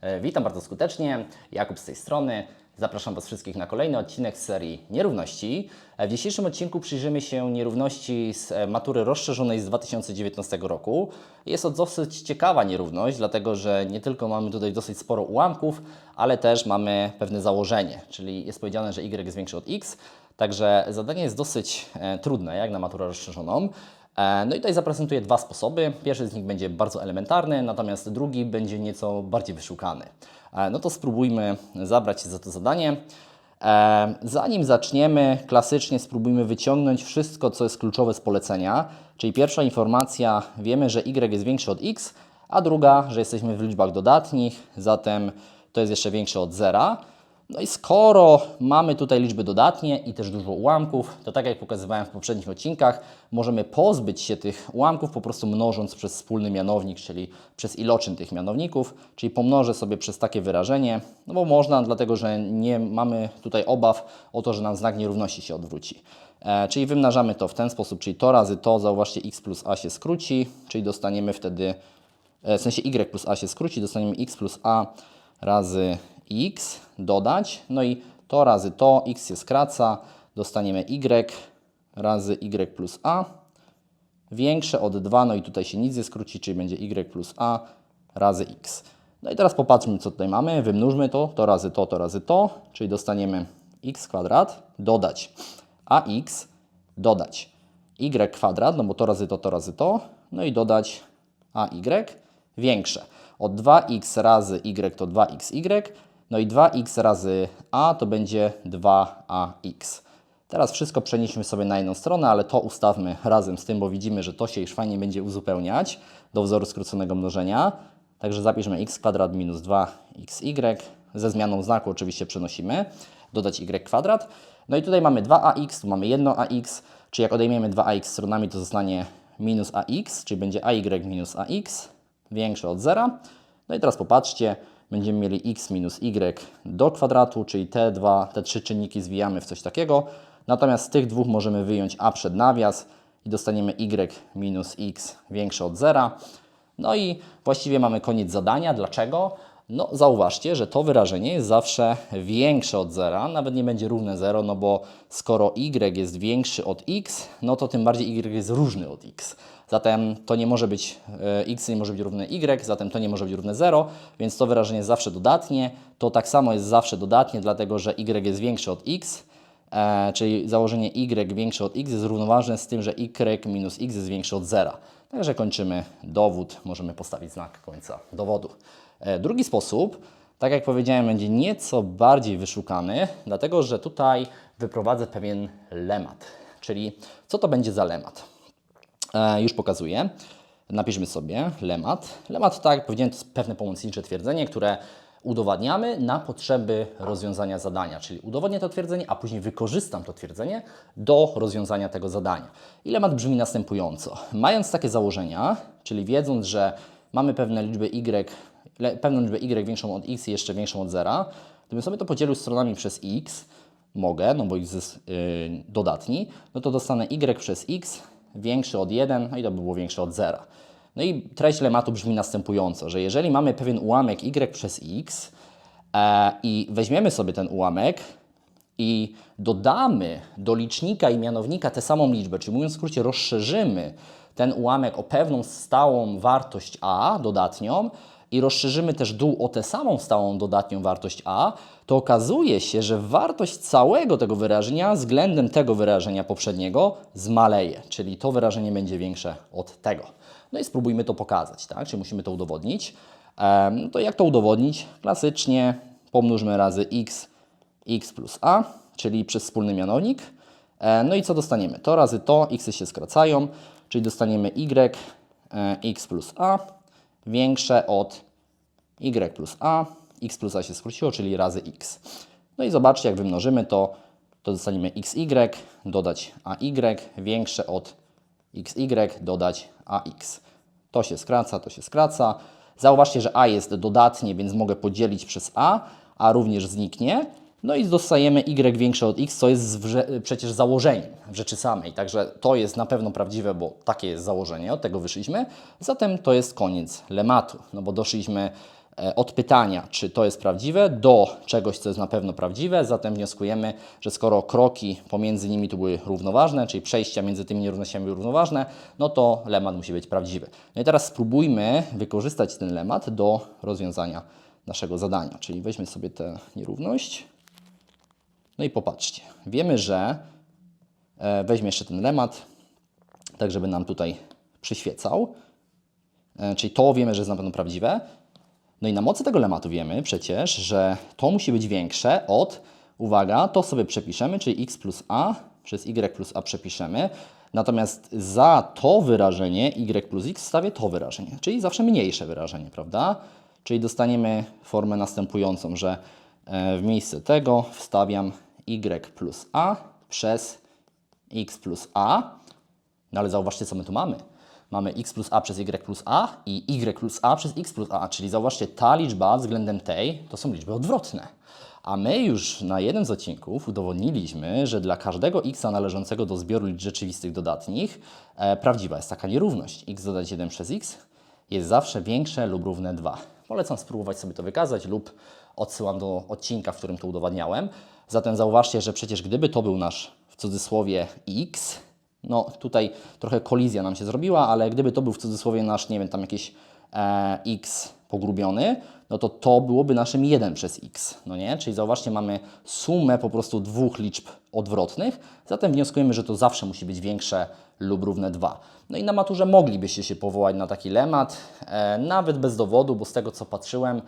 E, Witam bardzo skutecznie, Jakub z tej strony. Zapraszam Was wszystkich na kolejny odcinek serii Nierówności. E, W dzisiejszym odcinku przyjrzymy się nierówności z e, matury rozszerzonej z 2019 roku. Jest to dosyć ciekawa nierówność, dlatego że nie tylko mamy tutaj dosyć sporo ułamków, ale też mamy pewne założenie, czyli jest powiedziane, że y jest większy od x, także zadanie jest dosyć trudne, jak na maturę rozszerzoną. E, No i tutaj zaprezentuję dwa sposoby. Pierwszy z nich będzie bardzo elementarny, natomiast drugi będzie nieco bardziej wyszukany. E, No to spróbujmy zabrać się za to zadanie. E, Zanim zaczniemy, klasycznie spróbujmy wyciągnąć wszystko, co jest kluczowe z polecenia. Czyli pierwsza informacja, wiemy, że y jest większy od x, a druga, że jesteśmy w liczbach dodatnich, zatem to jest jeszcze większe od zera. No i skoro mamy tutaj liczby dodatnie i też dużo ułamków, to tak jak pokazywałem w poprzednich odcinkach, możemy pozbyć się tych ułamków po prostu mnożąc przez wspólny mianownik, czyli przez iloczyn tych mianowników, czyli pomnożę sobie przez takie wyrażenie, no bo można, dlatego że nie mamy tutaj obaw o to, że nam znak nierówności się odwróci. E, czyli wymnażamy to w ten sposób, czyli to razy to, zauważcie, x plus a się skróci, czyli dostaniemy wtedy E, w sensie y plus a się skróci, dostaniemy x plus a razy x, dodać, no i to razy to, x się skraca, dostaniemy y razy y plus a, większe od 2, no i tutaj się nic nie skróci, czyli będzie y plus a razy x. No i teraz popatrzmy, co tutaj mamy, wymnóżmy to, to razy to, to razy to, czyli dostaniemy x kwadrat, dodać. Ax, dodać. Y kwadrat, no bo to razy to, to razy to, no i dodać AY większe. Od 2x razy y to 2xy, no i 2x razy a to będzie 2ax. Teraz wszystko przenieśmy sobie na jedną stronę, ale to ustawmy razem z tym, bo widzimy, że to się już fajnie będzie uzupełniać do wzoru skróconego mnożenia. Także zapiszmy x kwadrat minus 2xy, ze zmianą znaku oczywiście przenosimy, dodać y kwadrat. No i tutaj mamy 2ax, tu mamy 1ax, czyli jak odejmiemy 2ax stronami, to zostanie minus ax, czyli będzie ay minus ax, większe od zera. No i teraz popatrzcie, będziemy mieli x minus y do kwadratu, czyli te dwa, te trzy czynniki zwijamy w coś takiego. Natomiast z tych dwóch możemy wyjąć a przed nawias i dostaniemy y minus x większe od zera. No i właściwie mamy koniec zadania. Dlaczego? No zauważcie, że to wyrażenie jest zawsze większe od zera, nawet nie będzie równe 0, no bo skoro y jest większy od x, no to tym bardziej y jest różny od x. Zatem to nie może być, e, x nie może być równe y, zatem to nie może być równe 0, więc to wyrażenie jest zawsze dodatnie. To tak samo jest zawsze dodatnie, dlatego że y jest większy od x, e, czyli założenie y większe od x jest równoważne z tym, że y minus x jest większy od 0. Także kończymy dowód, możemy postawić znak końca dowodu. E, Drugi sposób, tak jak powiedziałem, będzie nieco bardziej wyszukany, dlatego że tutaj wyprowadzę pewien lemat. Czyli co to będzie za lemat? E, już pokazuję. Napiszmy sobie lemat. Lemat, tak jak powiedziałem, to jest pewne pomocnicze twierdzenie, które udowadniamy na potrzeby rozwiązania zadania. Czyli udowodnię to twierdzenie, a później wykorzystam to twierdzenie do rozwiązania tego zadania. I lemat brzmi następująco. Mając takie założenia, czyli wiedząc, że mamy pewne liczby y, pewną liczbę y większą od x i jeszcze większą od zera, gdybym sobie to podzielił stronami przez x, mogę, no bo x jest yy, dodatni, no to dostanę y przez x większy od 1, no i to by było większe od 0. No i treść lematu brzmi następująco, że jeżeli mamy pewien ułamek y przez x e, i weźmiemy sobie ten ułamek i dodamy do licznika i mianownika tę samą liczbę, czyli mówiąc w skrócie rozszerzymy ten ułamek o pewną stałą wartość a dodatnią i rozszerzymy też dół o tę samą stałą dodatnią wartość a, to okazuje się, że wartość całego tego wyrażenia względem tego wyrażenia poprzedniego zmaleje, czyli to wyrażenie będzie większe od tego. No i spróbujmy to pokazać, tak? Czyli musimy to udowodnić. No to jak to udowodnić? Klasycznie pomnóżmy razy x, x plus a, czyli przez wspólny mianownik. E, No i co dostaniemy? To razy to, x się skracają, czyli dostaniemy y, e, x plus a większe od y plus a, x plus a się skróciło, czyli razy x. No i zobaczcie, jak wymnożymy to, to dostaniemy xy, dodać ay, większe od xy, dodać ax. To się skraca, to się skraca. Zauważcie, że a jest dodatnie, więc mogę podzielić przez a, a również zniknie. No i dostajemy y większe od x, co jest przecież założeniem w rzeczy samej. Także to jest na pewno prawdziwe, bo takie jest założenie, od tego wyszliśmy. Zatem to jest koniec lematu, no bo doszliśmy e, od pytania, czy to jest prawdziwe, do czegoś, co jest na pewno prawdziwe. Zatem wnioskujemy, że skoro kroki pomiędzy nimi tu były równoważne, czyli przejścia między tymi nierównościami były równoważne, no to lemat musi być prawdziwy. No i teraz spróbujmy wykorzystać ten lemat do rozwiązania naszego zadania. Czyli weźmy sobie tę nierówność. No i popatrzcie. Wiemy, że e, weźmy jeszcze ten lemat, tak żeby nam tutaj przyświecał. E, Czyli to wiemy, że jest na pewno prawdziwe. No i na mocy tego lematu wiemy przecież, że to musi być większe od, uwaga, to sobie przepiszemy, czyli x plus a przez y plus a przepiszemy. Natomiast za to wyrażenie y plus x wstawię to wyrażenie, czyli zawsze mniejsze wyrażenie, prawda? Czyli dostaniemy formę następującą, że e, w miejsce tego wstawiam y plus a przez x plus a. No ale zauważcie, co my tu mamy. Mamy x plus a przez y plus a i y plus a przez x plus a, czyli zauważcie, ta liczba względem tej to są liczby odwrotne. A my już na jednym z odcinków udowodniliśmy, że dla każdego x należącego do zbioru liczb rzeczywistych dodatnich e, prawdziwa jest taka nierówność. x dodać 1 przez x jest zawsze większe lub równe 2. Polecam spróbować sobie to wykazać lub odsyłam do odcinka, w którym to udowadniałem. Zatem zauważcie, że przecież gdyby to był nasz w cudzysłowie x, no tutaj trochę kolizja nam się zrobiła, ale gdyby to był w cudzysłowie nasz, nie wiem, tam jakiś e, x pogrubiony, no to to byłoby naszym 1 przez x, no nie? Czyli zauważcie, mamy sumę po prostu dwóch liczb odwrotnych, zatem wnioskujemy, że to zawsze musi być większe lub równe 2. No i na maturze moglibyście się powołać na taki lemat, e, nawet bez dowodu, bo z tego co patrzyłem,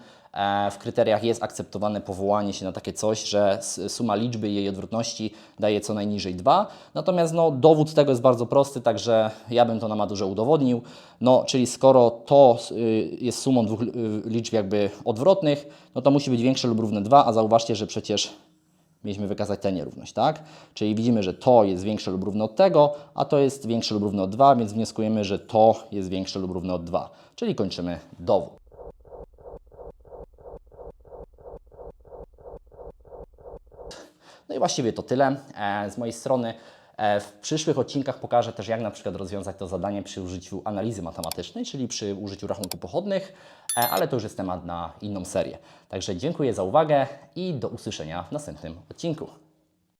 w kryteriach jest akceptowane powołanie się na takie coś, że suma liczby i jej odwrotności daje co najniżej 2. Natomiast no, dowód tego jest bardzo prosty, także ja bym to na maturze udowodnił. No, czyli skoro to y, jest sumą dwóch y, liczb jakby odwrotnych, no to musi być większe lub równe 2, a zauważcie, że przecież mieliśmy wykazać tę nierówność, tak? Czyli widzimy, że to jest większe lub równe od tego, a to jest większe lub równe od 2, więc wnioskujemy, że to jest większe lub równe od 2. Czyli kończymy dowód. No i właściwie to tyle e, z mojej strony. E, W przyszłych odcinkach pokażę też, jak na przykład rozwiązać to zadanie przy użyciu analizy matematycznej, czyli przy użyciu rachunków pochodnych, e, ale to już jest temat na inną serię. Także dziękuję za uwagę i do usłyszenia w następnym odcinku.